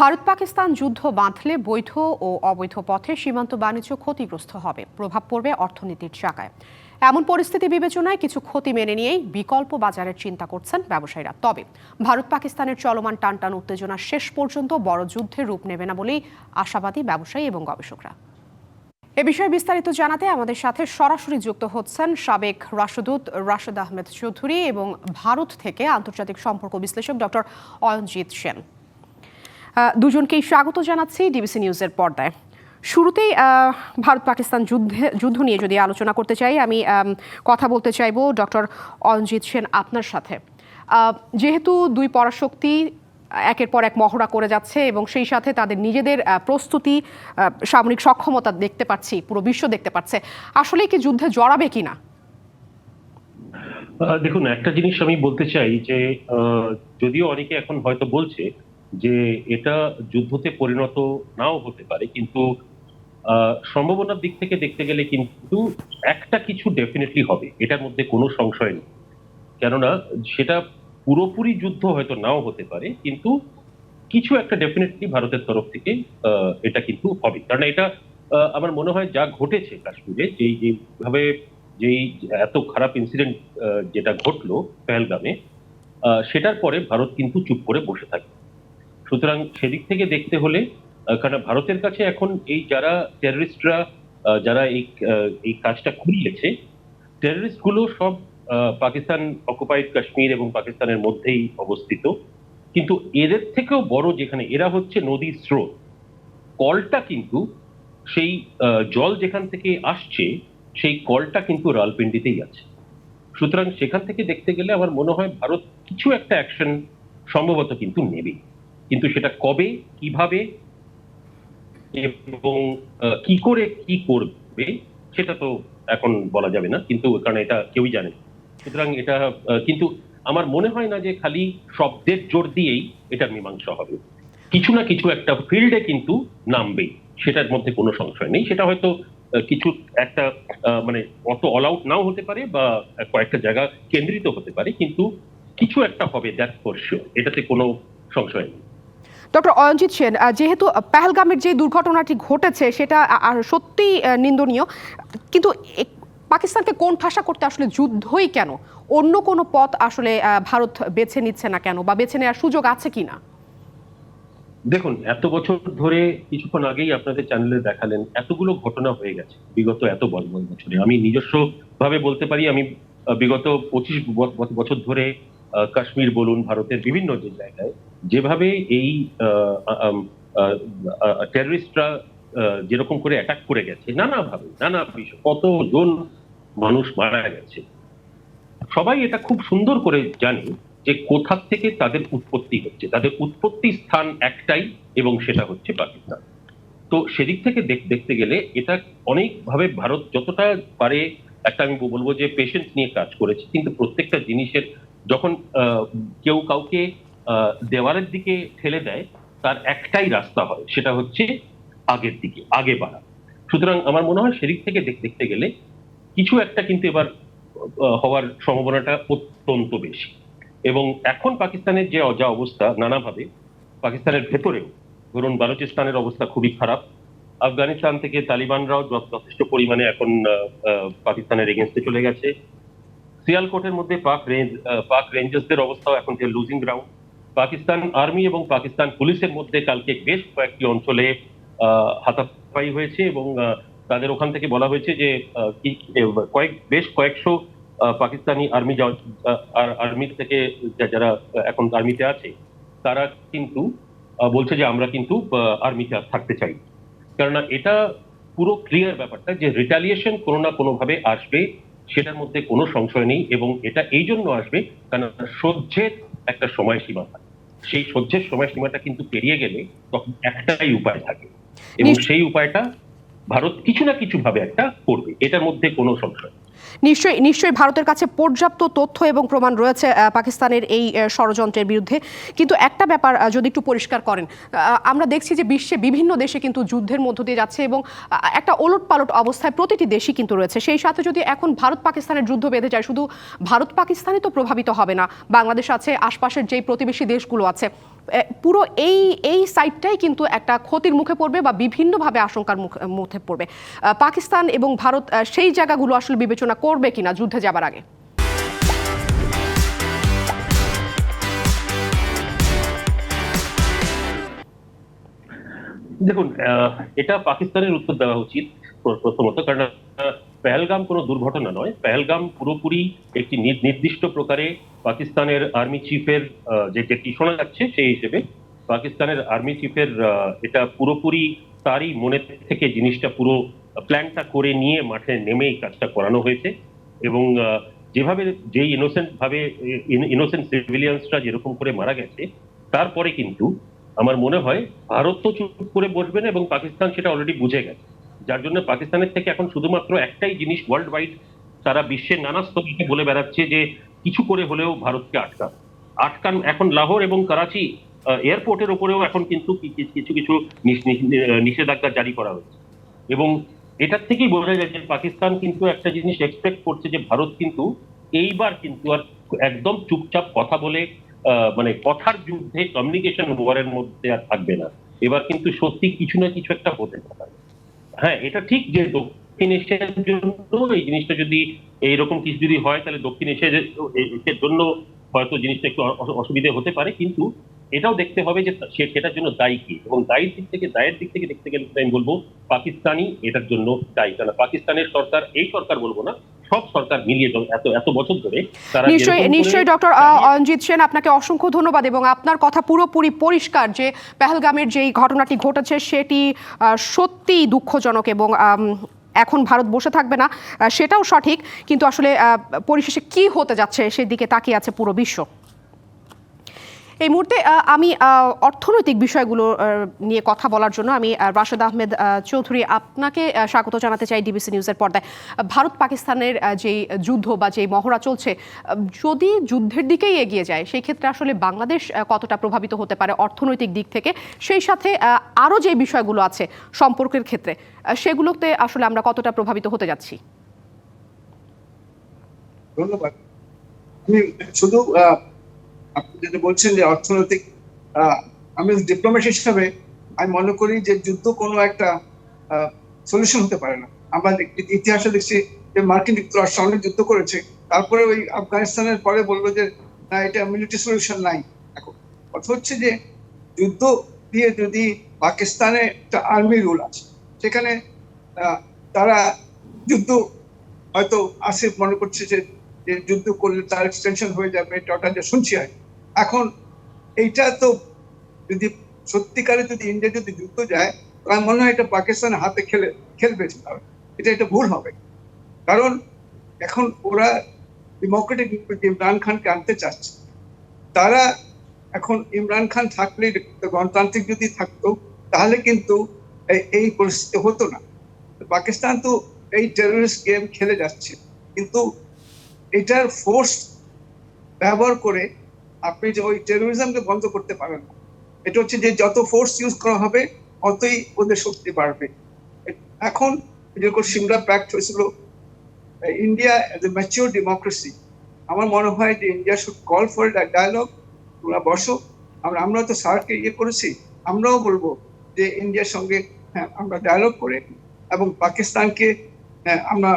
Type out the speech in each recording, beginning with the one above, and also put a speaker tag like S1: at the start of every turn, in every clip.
S1: ভারত পাকিস্তান যুদ্ধ বাঁধলে বৈধ ও অবৈধ পথে সীমান্ত বাণিজ্য ক্ষতিগ্রস্ত হবে। প্রভাব পড়বে অর্থনীতির চাকায়। এমন পরিস্থিতি বিবেচনায় কিছু ক্ষতি মেনে নিয়েই বিকল্প বাজারের চিন্তা করছেন ব্যবসায়ীরা। তবে ভারত পাকিস্তানের চলমান টানটান উত্তেজনা শেষ পর্যন্ত বড় যুদ্ধের রূপ নেবে না বলেই আশাবাদী ব্যবসায়ী এবং গবেষকরা। এ বিষয়ে বিস্তারিত জানাতে আমাদের সাথে সরাসরি যুক্ত হচ্ছেন সাবেক রাষ্ট্রদূত রাশেদ আহমেদ চৌধুরী এবং ভারত থেকে আন্তর্জাতিক সম্পর্ক বিশ্লেষক ডক্টর অয়নজিৎ সেন। দুজনকেই স্বাগত জানাচ্ছি ডিবিসি নিউজের পর্দায়। শুরুতেই ভারত পাকিস্তান যুদ্ধে, যুদ্ধ নিয়ে যদি আলোচনা করতে চাই, আমি কথা বলতে চাইব ডক্টর অঞ্জিত সেন আপনার সাথে। যেহেতু দুই পরাশক্তি একের পর এক মহড়া করে যাচ্ছে এবং সেই সাথে তাদের নিজেদের প্রস্তুতি সামরিক সক্ষমতা দেখতে পাচ্ছি, পুরো বিশ্ব দেখতে পাচ্ছে আসলে কি যুদ্ধে জড়াবে কিনা?
S2: দেখুন, একটা জিনিস আমি বলতে চাই যে যদিও অনেকে এখন হয়তো বলছে যে এটা যুদ্ধতে পরিণত নাও হতে পারে, কিন্তু সম্ভাবনার দিক থেকে দেখতে গেলে কিন্তু একটা কিছু ডেফিনেটলি হবে, এটার মধ্যে কোনো সংশয় নেই। কেননা সেটা পুরোপুরি যুদ্ধ হয়তো নাও হতে পারে, কিন্তু কিছু একটা ডেফিনেটলি ভারতের তরফ থেকে এটা কিন্তু হবে। কারণ এটা আমার মনে হয় যা ঘটেছে কাশ্মীরে, যেই, যেভাবে যেই এত খারাপ ইনসিডেন্ট যেটা ঘটলো, পেহেলগামে সেটার পরে ভারত কিন্তু চুপ করে বসে থাকে সুতরাং সেদিক থেকে দেখতে হলে কারণ ভারতের কাছে এখন এই যারা টেররিস্টরা যারা এই এই কাজটা খুলিয়েছে টেররিস্টগুলো সব পাকিস্তান অকুপাইড কাশ্মীর এবং পাকিস্তানের মধ্যেই অবস্থিত। কিন্তু এদের থেকেও বড় যেখানে এরা হচ্ছে নদীর স্রোত। কলটা কিন্তু সেই জল যেখান থেকে আসছে, সেই কলটা কিন্তু রালপিন্ডিতেই আছে। সুতরাং সেখান থেকে দেখতে গেলে আমার মনে হয় ভারত কিছু একটা অ্যাকশন সম্ভবত কিন্তু নেবে কিন্তু সেটা কবে, কীভাবে এবং কি করে কি করবে সেটা তো এখন বলা যাবে না, কিন্তু কারণ এটা কেউই জানে সুতরাং এটা কিন্তু আমার মনে হয় না যে খালি শব্দের জোর দিয়েই এটার মীমাংসা হবে। কিছু না কিছু একটা ফিল্ডে কিন্তু নামবেই সেটার মধ্যে কোনো সংশয় নেই। সেটা হয়তো কিছু একটা মানে অত অল আউট নাও হতে পারে বা কয়েকটা জায়গা কেন্দ্রিত হতে পারে, কিন্তু কিছু একটা হবে দ্যাট ফর শিওর এটাতে কোনো সংশয় নেই।
S1: ডক্টর অয়নজিৎ সেন যেহেতু পেহেলগামের যে দুর্ঘটনাটি ঘটেছে, সেটা সত্যি নিন্দনীয়, কিন্তু পাকিস্তানকে কোন ঠাসা করতে আসলে যুদ্ধই কেন? অন্য কোনো পথ আসলে ভারত বেছে নিচ্ছে না কেন? বা বেছে নেওয়ার সুযোগ আছে কিনা?
S2: দেখুন, এত বছর ধরে কিছুক্ষণ আগেই আপনাদের চ্যানেলে দেখালেন, এতগুলো ঘটনা হয়ে গেছে, বিগত এত বছরে আমি নিজস্ব ভাবে বলতে পারি, আমি বিগত পঁচিশ বছর ধরে কাশ্মীর বলুন, ভারতের বিভিন্ন যে জায়গায়, যেভাবে এই টেররিস্টরা যেরকম করে অ্যাটাক করে গেছে, নানাভাবে, নানা বিষয়, কতজন মানুষ মারা গেছে। সবাই এটা খুব সুন্দর করে জানে যে কোথা থেকে তাদের উৎপত্তি হচ্ছে। তাদের উৎপত্তি স্থান একটাই এবং সেটা হচ্ছে পাকিস্তান। তো সেদিক থেকে দেখ- দেখতে গেলে এটা অনেকভাবে ভারত যতটা পারে, একটা আমি বলব যে পেশেন্স নিয়ে কাজ করেছে, কিন্তু প্রত্যেকটা জিনিসের যখন কেউ কাউকে দেওয়ালের দিকে ঠেলে দেয়, তার একটাই রাস্তা হয়, সেটা হচ্ছে আগের দিকে, আগে বাড়া। সুতরাং আমার মনে হয় সেদিক থেকে দেখতে গেলে কিছু একটা কিন্তু এবার হওয়ার সম্ভাবনাটা অত্যন্ত বেশি। এবং এখন পাকিস্তানের যে যা অবস্থা নানাভাবে, পাকিস্তানের ভেতরেও, ধরুন বালুচিস্তানের অবস্থা খুবই খারাপ। আফগানিস্তান থেকে তালিবানরাও যথেষ্ট পরিমাণে এখন পাকিস্তানের এগেনস্টে চলে গেছে। সিয়ালকোটের মধ্যে পাক রেঞ্জ পাক রেঞ্জার্সদের অবস্থাও এখন যে লুজিং গ্রাউন্ড পাকিস্তান আর্মি এবং পাকিস্তান পুলিশের মধ্যে কালকে বেশ কয়েকটি অঞ্চলে হাতাপাই হয়েছে এবং তাদের ওখান থেকে বলা হয়েছে যে কয়েক, বেশ কয়েকশো পাকিস্তানি আর্মি আর্মি থেকে যারা এখন আর্মিতে আছে, তারা কিন্তু বলছে যে আমরা কিন্তু আর্মিতে থাকতে চাই। কেননা এটা পুরো ক্লিয়ার ব্যাপারটা যে রিটালিয়েশন কোনো না কোনো ভাবে আসবে। সেটার মধ্যে কোনো সংশয় নেই এবং এটা এই জন্য আসবে কারণ সহ্যের একটা সময়সীমা থাকে সেই সহ্যের সময়সীমাটা কিন্তু পেরিয়ে গেলে তখন একটাই উপায় থাকে এবং সেই উপায়টা ভারত কিছু না কিছু ভাবে একটা করবে এটার মধ্যে কোনো সংশয় নেই।
S1: নিশ্চয়ই নিশ্চয়ই ভারতের কাছে পর্যাপ্ত তথ্য এবং প্রমাণ রয়েছে পাকিস্তানের এই ষড়যন্ত্রের বিরুদ্ধে। কিন্তু একটা ব্যাপার যদি একটু পরিষ্কার করেন আমরা দেখছি যে বিশ্বে বিভিন্ন দেশে কিন্তু যুদ্ধের মধ্য দিয়ে যাচ্ছে এবং একটা ওলট পালট অবস্থায় প্রতিটি দেশই কিন্তু রয়েছে। সেই সাথে যদি এখন ভারত পাকিস্তানের যুদ্ধ বেঁধে যায়, শুধু ভারত পাকিস্তানই তো প্রভাবিত হবে না, বাংলাদেশ আছে, আশপাশের যেই প্রতিবেশী দেশগুলো আছে পুরো এই এই সাইডটাই কিন্তু একটা ক্ষতির মুখে পড়বে বা বিভিন্নভাবে আশঙ্কার মুখে পড়বে। পাকিস্তান এবং ভারত সেই জায়গাগুলো আসলে বিবেচনা করবে কিনা যুদ্ধে যাবার আগে।
S2: দেখুন এটা পাকিস্তানের উত্তর দেওয়া উচিত প্রথমত, কারণ পেহেলগাম কোনো দুর্ঘটনা নয়। পেহেলগাম পুরোপুরি একটি নির- নির্দিষ্ট প্রকারে পাকিস্তানের আর্মি চিফের যে যেটি শোনা যাচ্ছে সেই হিসেবে পাকিস্তানের আর্মি চিফের এটা পুরোপুরি তারই মনে থেকে জিনিসটা পুরো প্ল্যানটা করে নিয়ে মাঠে নেমে এই কাজটা করানো হয়েছে এবং যেভাবে যেই ইনোসেন্ট ভাবে ইনোসেন্ট সিভিলিয়ান্সরা যেরকম করে মারা গেছে, তারপরে কিন্তু আমার মনে হয় ভারত তো চুপ করে বসবে না এবং পাকিস্তান সেটা অলরেডি বুঝে গেছে। যার জন্য পাকিস্তানের থেকে এখন শুধুমাত্র একটাই জিনিস ওয়ার্ল্ড ওয়াইড সারা বিশ্বের নানা স্তরে বলে বেড়াচ্ছে যে কিছু করে হলেও ভারতকে আটকান। আটকান এখন লাহোর এবং করাচি এয়ারপোর্টের উপরেও এখন কিন্তু কিছু কিছু নিষ- নিষ- নিষেধাজ্ঞা জারি করা হয়েছে। এবং এটার থেকেই বোঝা যায় যে পাকিস্তান কিন্তু একটা জিনিস এক্সপেক্ট করছে যে ভারত কিন্তু এইবার কিন্তু আর একদম চুপচাপ কথা বলে মানে কথার যুদ্ধে কমিউনিকেশন ওয়ারের মধ্যে আর থাকবে না। এবার কিন্তু সত্যি কিছু না কিছু একটা হতে পারে। হ্যাঁ এটা ঠিক যে দক্ষিণ এশিয়ার জন্য এই জিনিসটা যদি এইরকম কিছু যদি হয়, তাহলে দক্ষিণ এশিয়ার জন্য হয়তো জিনিসটা একটু অসুবিধে হতে পারে। কিন্তু এটাও দেখতে হবে যে সে সেটার জন্য দায়ী কি? এবং দায়ের দিক থেকে দায়ের দিক থেকে দেখতে গেলে আমি বলব পাকিস্তানি এটার জন্য দায়ী। কারণ পাকিস্তানের সরকার এই সরকার বলব না সব সরকার মিলিয়ে এত এত বছর ধরে তারা
S1: নিশ্চয়ই নিশ্চয়ই ডক্টর অঞ্জিত সেন আপনাকে অসংখ্য ধন্যবাদ এবং আপনার কথা পুরোপুরি পরিষ্কার যে পেহেলগামের যেই ঘটনাটি ঘটেছে সেটি আহ, সত্যিই দুঃখজনক এবং এখন ভারত বসে থাকবে না সেটাও সঠিক। কিন্তু আসলে আহ, পরিশেষে কি হতে যাচ্ছে সেদিকে তাকিয়ে আছে পুরো বিশ্ব। এই মুহূর্তে আমি অর্থনৈতিক বিষয়গুলো নিয়ে কথা বলার জন্য আমি রাশেদ আহমেদ চৌধুরী আপনাকে স্বাগত জানাতে চাই ডিবিসি নিউজের পর্দায়। ভারত পাকিস্তানের যেই যুদ্ধ বা যেই মহড়া চলছে যদি যুদ্ধের দিকেই এগিয়ে যায়, সেই ক্ষেত্রে আসলে বাংলাদেশ কতটা প্রভাবিত হতে পারে অর্থনৈতিক দিক থেকে? সেই সাথে আরও যে বিষয়গুলো আছে সম্পর্কের ক্ষেত্রে সেগুলোতে আসলে আমরা কতটা প্রভাবিত হতে যাচ্ছি?
S3: ধন্যবাদ। শুধু আপনি যেটা বলছেন যে অর্থনৈতিক আমি ডিপ্লোমেট হিসাবে আমি মনে করি যে যুদ্ধ কোনো একটা সলিউশন হতে পারে না আমরা ইতিহাসে দেখছি যে মার্কিন যুক্তরাষ্ট্র অনেক যুদ্ধ করেছে, তারপরে ওই আফগানিস্তানের পরে বলব যে, না, এটা মিলিটারি সলিউশন নাই এখন কথা হচ্ছে যে যুদ্ধ দিয়ে যদি পাকিস্তানে একটা আর্মি রুল আছে, সেখানে তারা যুদ্ধ হয়তো আসিফ মনে করছে যে যুদ্ধ করলে তার এক্সটেনশন হয়ে যাবে, এটা যে শুনছি আর। এখন এইটা তো যদি সত্যিকারে যদি ইন্ডিয়া যদি যুদ্ধ যায় আমার মনে হয় এটা পাকিস্তানের হাতে খেলে, খেলবে এটা এটা ভুল হবে। কারণ এখন ওরা ডেমোক্রেটিক ইমরান খানকে আনতে চাচ্ছে, তারা এখন ইমরান খান থাকলে গণতান্ত্রিক যদি থাকতো, তাহলে কিন্তু এই পরিস্থিতি হতো না। পাকিস্তান তো এই টেররিস্ট গেম খেলে যাচ্ছে। কিন্তু এটার ফোর্স ব্যবহার করে আপনি যে ওই টেরোরিজমকে বন্ধ করতে পারেন এটা হচ্ছে যে যত ফোর্স ইউজ করা হবে অতই ওদের শক্তি বাড়বে। এখন যেরকম সিমলা প্যাক্ট হয়েছিল India as a mature democracy আমার মনে হয় যে India should call for dialogue তোমরা বসো। আমরা আমরা তো সারকে ইয়ে করেছি আমরাও বলব যে ইন্ডিয়ার সঙ্গে হ্যাঁ আমরা ডায়ালগ করে এবং পাকিস্তানকে হ্যাঁ, আমরা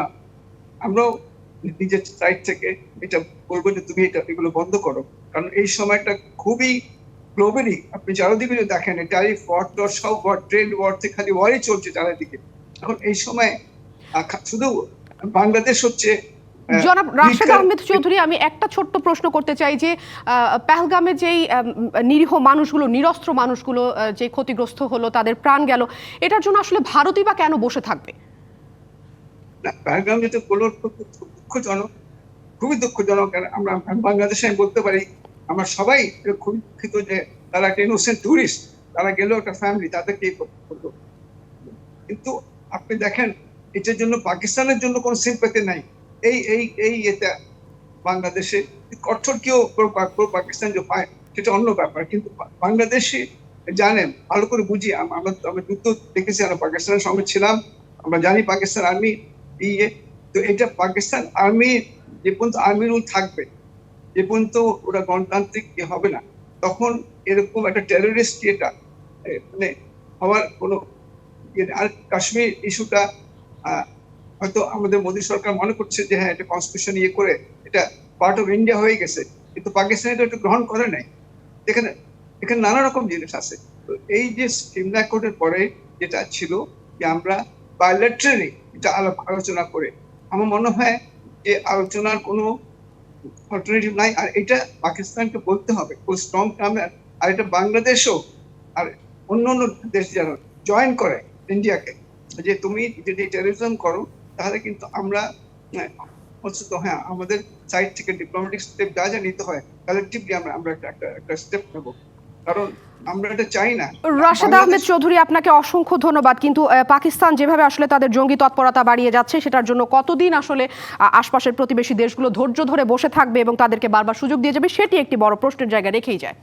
S3: আমরাও নিজের সাইড থেকে এটা বলব যে তুমি এটা এগুলো বন্ধ করো। কারণ এই সময়টা খুবই গ্লোবালি আপনি চারিদিকে যদি দেখেন ট্যারিফ ওয়ার টর সব ওয়ার ট্রেড ওয়ার থেকে খালি ওয়ারই চলছে চারিদিকে। এখন এই সময় শুধু বাংলাদেশ হচ্ছে
S1: জনাব রাশেদ আহমেদ চৌধুরী আমি একটা ছোট্ট প্রশ্ন করতে চাই যে পেহেলগামে যেই নিরীহ মানুষগুলো নিরস্ত্র মানুষগুলো যে ক্ষতিগ্রস্ত হলো তাদের প্রাণ গেল এটার জন্য আসলে ভারতই বা কেন বসে থাকবে?
S3: পেহেলগাম খুব দুঃখজনক খুবই দুঃখজনক আমরা বাংলাদেশে বলতে পারি আমরা সবাই খুবই দুঃখিত যে তারা একটা ইনোসেন্ট টুরিস্ট তারা গেলেও একটা ফ্যামিলি তাদেরকে কিন্তু আপনি দেখেন, এটার জন্য পাকিস্তানের জন্য কোনো সিম্পাতি নাই। এই এই এই এটা বাংলাদেশে, কঠোর কেউ পাকিস্তান যে পায়, সেটা অন্য ব্যাপার। কিন্তু বাংলাদেশে জানেন, ভালো করে বুঝি আমরা আমরা যুদ্ধ দেখেছি, আমরা পাকিস্তানের সঙ্গে ছিলাম, আমরা জানি পাকিস্তান আর্মি ইয়ে তো এটা পাকিস্তান আর্মি যে পর্যন্ত আর্মি রুল থাকবে যে পর্যন্ত ওরা গণতান্ত্রিক হবে না। তখন এরকম একটা টেররিস্ট ইয়েটা এ, মানে হওয়ার কোনো ইয়ে আর কাশ্মীর ইস্যুটা হয়তো আমাদের মোদী সরকার মনে করছে যে হ্যাঁ এটা কনস্টিটিউশন ইয়ে করে এটা পার্ট অফ ইন্ডিয়া হয়ে গেছে কিন্তু পাকিস্তান এটা একটু গ্রহণ করে নাই। এখানে এখানে নানা রকম জিনিস আছে। তো এই যে সিমলা কোর্টের পরে যেটা ছিল যে আমরা বায়োলেট্রালি এটা আলোচনা করে আমার মনে হয় যে আলোচনার কোনো অল্টারনেটিভ নাই আর এটা পাকিস্তানকে বলতে হবে খুব স্ট্রং টার্মে আর এটা বাংলাদেশও আর অন্য অন্য দেশ যেন জয়েন করে ইন্ডিয়াকে যে তুমি যদি টেরোরিজম করো তাহলে কিন্তু আমরা আহ, হ্যাঁ আমাদের সাইড থেকে ডিপ্লোমেটিক স্টেপ যা যা নিতে হয় কালেকটিভলি আমরা আমরা একটা একটা স্টেপ নেব। কারণ আমরা এটা চাই না।
S1: রাশেদ আহমেদ চৌধুরী আপনাকে অসংখ্য ধন্যবাদ। কিন্তু পাকিস্তান যেভাবে আসলে তাদের জঙ্গি তৎপরতা বাড়িয়ে যাচ্ছে সেটার জন্য কতদিন আসলে আশপাশের প্রতিবেশী দেশগুলো ধৈর্য ধরে বসে থাকবে এবং তাদেরকে বারবার সুযোগ দিয়ে যাবে সেটি একটি বড় প্রশ্নের জায়গায় রেখেই যায়।